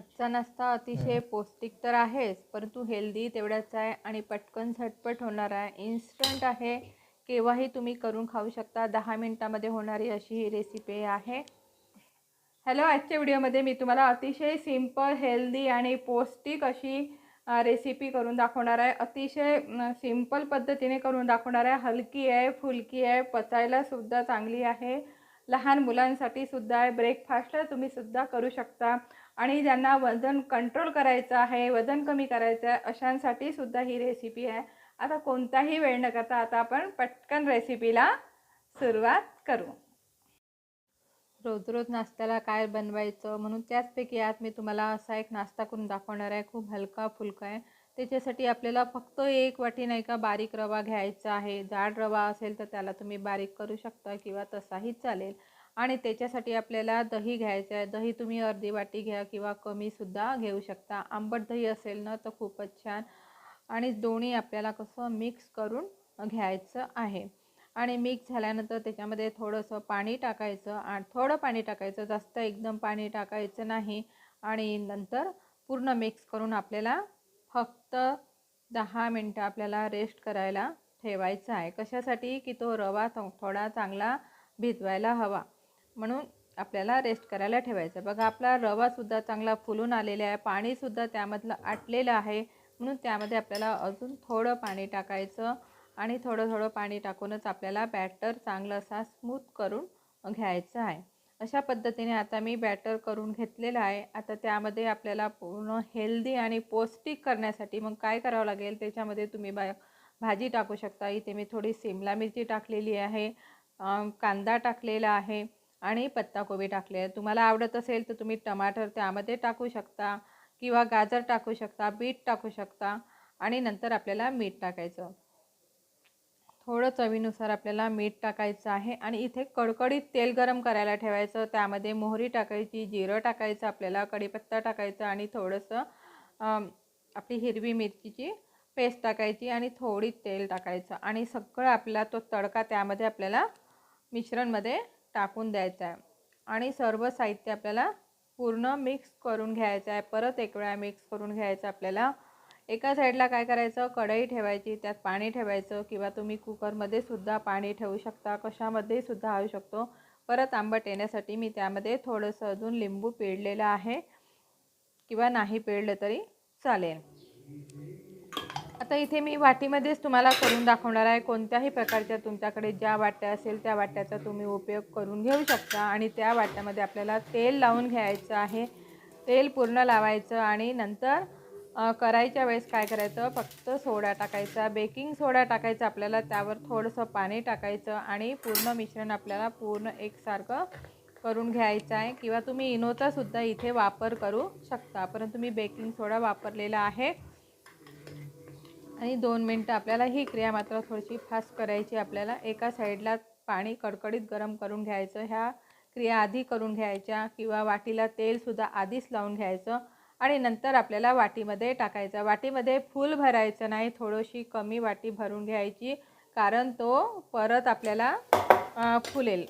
आजचा नाश्ता अतिशय पौष्टिक तर आहेच परंतु हेल्दी तेवढाच आहे आणि पटकन झटपट होणार आहे. इन्स्टंट आहे. केव्हाही तुम्ही करून खाऊ शकता. दहा मिनटामध्ये होणारी अशी ही रेसिपी आहे. हॅलो आजच्या व्हिडिओमध्ये मी तुम्हाला अतिशय सिंपल हेल्दी आणि पौष्टिक अशी रेसिपी करून दाखवणार आहे. अतिशय सिंपल पद्धतीने करून दाखवणार आहे. हलकी आहे फुलकी आहे पचायला सुद्धा चांगली आहे. लहान मुलांसाठी सुद्धा आहे. ब्रेकफास्टला तुम्ही सुद्धा करू शकता. आणि ज्यांना वजन कंट्रोल करायचं आहे वजन कमी करायचं आहे अशांसाठी सुद्धा ही रेसिपी आहे. आता कोणताही वेळ न करता आता आपण पटकन रेसिपीला सुरुवात करू. रोज रोज नाश्त्याला काय बनवायचं? म्हणून त्याचपैकी आज मी तुम्हाला असा एक नाश्ता करून दाखवणार आहे. खूप हलका फुलका आहे. त्याच्यासाठी आपल्याला फक्त एक वाटी नाही का बारीक रवा घ्यायचा आहे. जाड रवा असेल तर त्याला तुम्ही बारीक करू शकता किंवा तसाही चालेल. आणि त्याच्यासाठी आपल्याला दही घ्यायचं आहे. दही तुम्ही अर्धी वाटी घ्या किंवा कमीसुद्धा घेऊ शकता. आंबट दही असेल ना तर खूपच छान. आणि दोन्ही आपल्याला कसं मिक्स करून घ्यायचं आहे. आणि मिक्स झाल्यानंतर त्याच्यामध्ये थोडंसं पाणी टाकायचं आणि थोडं पाणी टाकायचं. जास्त एकदम पाणी टाकायचं नाही. आणि नंतर पूर्ण मिक्स करून आपल्याला फक्त दहा मिनटं आपल्याला रेस्ट करायला ठेवायचं आहे. कशासाठी? की तो रवा थोडा चांगला भिजवायला हवा. म्हणून आपल्याला रेस्ट करायला ठेवायचं. बघा आपला रवासुद्धा चांगला फुलून आलेला आहे. पाणीसुद्धा त्यामधलं आटलेलं आहे. म्हणून त्यामध्ये आपल्याला अजून थोडं पाणी टाकायचं आणि थोडं थोडं पाणी टाकूनच आपल्याला बॅटर चांगलं असा स्मूथ करून घ्यायचं आहे. अशा पद्धतीने आता मी बॅटर करून घेतलेलं आहे. आता त्यामध्ये आपल्याला पूर्ण हेल्दी आणि पौष्टिक करण्यासाठी मग काय करावं लागेल? त्याच्यामध्ये तुम्ही बा भाजी टाकू शकता. इथे मी थोडी सिमला मिरची टाकलेली आहे. कांदा टाकलेला आहे. आणि पत्ताकोबी टाकले. आहे तुम्हाला आवडत असेल तर तुम्ही टमाटर त्यामध्ये टाकू शकता किंवा गाजर टाकू शकता बीट टाकू शकता आणि नंतर आपल्याला मीठ टाकायचं. थोडं चवीनुसार आपल्याला मीठ टाकायचं आहे आणि इथे कडकडीत तेल गरम करायला ठेवायचं. त्यामध्ये मोहरी टाकायची जिरं टाकायचं आपल्याला कढीपत्ता टाकायचा आणि थोडंसं आपली हिरवी मिरचीची पेस्ट टाकायची आणि थोडी तेल टाकायचं आणि सगळं आपला तो तडका त्यामध्ये आपल्याला मिश्रणमध्ये टाकून द्यायचा आहे. आणि सर्व साहित्य आपल्याला पूर्ण मिक्स करून घ्यायचं आहे. परत एक वेळा मिक्स करून घ्यायचं आपल्याला. एका साईडला काय करायचं? कढई ठेवायची त्यात पाणी ठेवायचं किंवा तुम्ही कुकरमध्ये सुद्धा पाणी ठेवू शकता कशामध्ये सुद्धा आणू शकतो. परत आंबट येण्यासाठी मी त्यामध्ये थोडंसं अजून लिंबू पिळलेलं आहे. किंवा नाही पिळलं तरी चालेल. आता इथे मी वाटीमध्येच तुम्हाला करून दाखवणार आहे. कोणत्याही प्रकारच्या तुमच्याकडे ज्या वाट्या असेल त्या वाट्याचा तुम्ही उपयोग करून घेऊ शकता. आणि त्या वाट्यामध्ये आपल्याला तेल लावून घ्यायचं आहे. तेल पूर्ण लावायचं आणि नंतर करायच्या वेळेस काय करायचं? फक्त सोडा टाकायचा. बेकिंग सोडा टाकायचा आपल्याला. त्यावर थोडंसं पाणी टाकायचं आणि पूर्ण मिश्रण आपल्याला पूर्ण एकसारखं करून घ्यायचं आहे. किंवा तुम्ही इनोचासुद्धा इथे वापर करू शकता. परंतु मी बेकिंग सोडा वापरलेला आहे. आणि दोन मिनटं आपल्याला ही क्रिया मात्र थोडीशी फास्ट करायची आपल्याला एका साईडला पाणी कडकडीत गरम करून घ्यायचं ह्या क्रिया आधी करून घ्यायच्या किंवा वाटीला तेलसुद्धा आधीच लावून घ्यायचं आणि नंतर आपल्याला वाटीमध्ये टाकायचं. वाटीमध्ये फुल भरायचं नाही थोडीशी कमी वाटी भरून घ्यायची कारण तो परत आपल्याला फुलेल.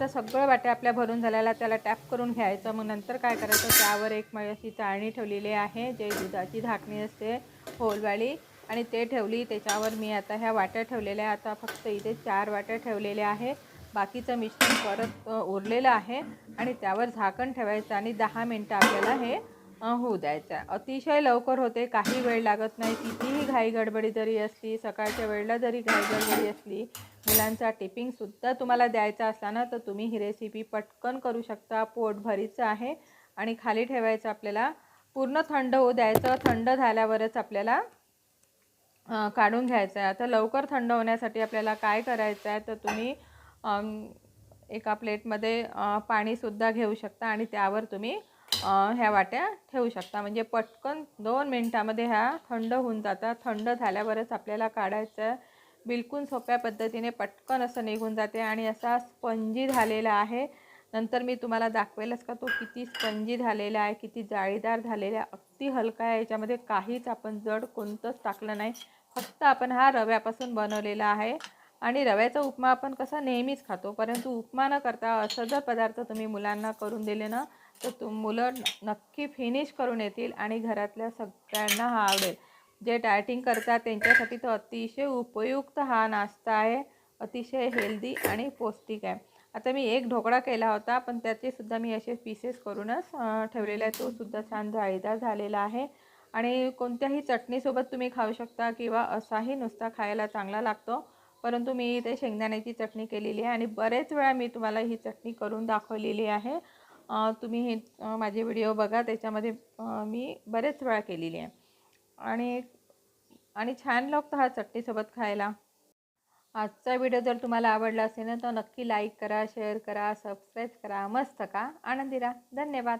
आता सगळं वाट्या आपल्या भरून झाल्याला त्याला टॅप करून घ्यायचं. मग नंतर काय करायचं? त्यावर एक अशी चाळणी ठेवलेली आहे जे दुधाची झाकणी असते होलवाळी आणि ते ठेवली त्याच्यावर मी आता ह्या वाट्या ठेवलेल्या आहे आता फक्त इथे चार वाट्या ठेवलेल्या आहे. बाकीचं मिश्रण परत उरलेलं आहे. आणि त्यावर झाकण ठेवायचं आणि दहा मिनटं आपल्याला हे होऊ द्यायचा. आहे अतिशय लवकर होते काही वेळ लागत नाही. कितीही घाई गडबडी जरी असली सकाळच्या वेळेला जरी घाई गडबडी असली मुलांचा टिपिंगसुद्धा तुम्हाला द्यायचा असला ना तर तुम्ही ही रेसिपी पटकन करू शकता. पोटभरीचं आहे आणि खाली ठेवायचं आपल्याला पूर्ण थंड होऊ द्यायचं. थंड झाल्यावरच आपल्याला काढून घ्यायचं आहे आता लवकर थंड होण्यासाठी आपल्याला काय करायचं आहे तर तुम्ही एका प्लेटमध्ये पाणीसुद्धा घेऊ शकता आणि त्यावर तुम्ही ह्या वाट्या ठेवू शकता. म्हणजे पटकन दोन मिनटामध्ये ह्या थंड होऊन जातात थंड झाल्यावरच आपल्याला काढायचं. बिलकुल सोप्या पद्धतीने पटकन असं निघून जाते आणि असा स्पंजी झालेला आहे. नंतर मी तुम्हाला दाखवेलच का तो किती स्पंजी झालेला आहे किती जाळीदार झालेला आहे. अगदी हलका आहे. याच्यामध्ये काहीच आपण जड कोणतंच टाकलं नाही. फक्त आपण हा रव्यापासून बनवलेला आहे. आणि रव्याचा उपमा आपण कसा नेहमीच खातो. परंतु उपमा न करता असं जर पदार्थ तुम्ही मुलांना करून दिले ना तर तुम मुलं नक्की फिनिश करून येतील आणि घरातल्या सगळ्यांना हा आवडेल. जे डायटिंग करतात त्यांच्यासाठी तो अतिशय उपयुक्त हा नाश्ता आहे. अतिशय हेल्दी आणि पौष्टिक आहे. आता मी एक ढोकळा केला होता पण त्याचे सुद्धा मी असे पीसेस करूनच ठेवलेला आहे तोसुद्धा छान जाळीदार झालेला आहे. आणि कोणत्याही चटणीसोबत तुम्ही खाऊ शकता किंवा असाही नुसता खायला चांगला लागतो. परंतु मी इथे शेंगदाण्याची चटणी केलेली आहे आणि बरेच वेळा मी तुम्हाला ही चटणी करून दाखवलेली आहे. तुम्ही हे माझे व्हिडिओ बघा त्याच्यामध्ये मी बरेच वेळा केलेली आहे. आणि आणि छान लागतं हा चटणीसोबत खायला. आजचा व्हिडिओ जर तुम्हाला आवडला असेल ना तर नक्की लाईक करा शेअर करा सबस्क्राईब करा. मस्त का? आनंदी राहा धन्यवाद.